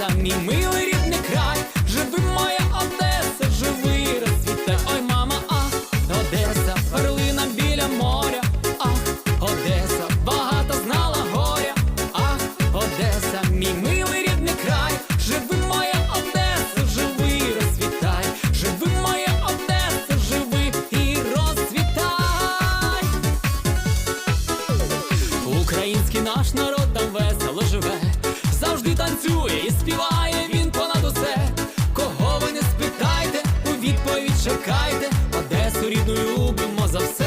Одеса, мій милий рідний край, живи моя Одеса, живи, розцвіте, ой, мама, а, Одеса, перлина біля моря, ах, Одеса, багато знала горя, ах, Одеса, мій милий рідний край, живи моя Одеса, живи, розцвітай, живи моя Одеса, живи і розцвітай. Український наш народ там весело живе. чекайте, Одесу рідну любимо за все.